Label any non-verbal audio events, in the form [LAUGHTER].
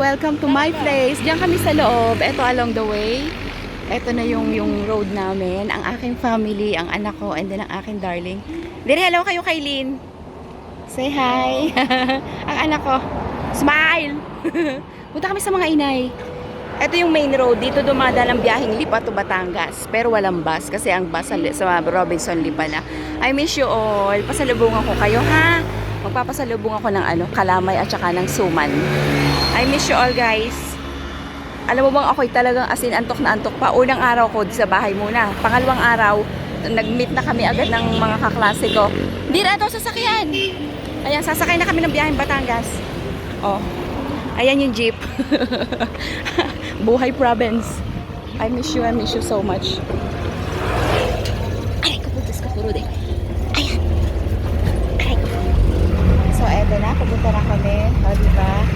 welcome to my place. Diyan kami sa loob. Ito along the way. Ito na yung yung road namin. Ang aking family, ang anak ko, and then ang aking darling. Dire, hello kayo kay Lynn. Say hi. [LAUGHS] ang anak ko. Smile! [LAUGHS] Punta kami sa mga inay. Ito yung main road. Dito dumadaan ang biyaheng Lipa to Batangas. Pero walang bus kasi ang bus sa, sa Robinson Lipa na. I miss you all. Pasalubungan ko kayo ha. Magpapasalubong ako ng ano, kalamay at saka ng suman. I miss you all guys. Alam mo bang ako'y talagang asin antok na antok pa. Unang araw ko sa bahay muna. Pangalawang araw, nag-meet na kami agad ng mga kaklase ko. Ito sasakyan. Ayan, sasakay na kami ng biyaheng Batangas. Oh, ayan yung jeep. [LAUGHS] Buhay province. I miss you, I miss you so much. Pupunta na kami. O, diba?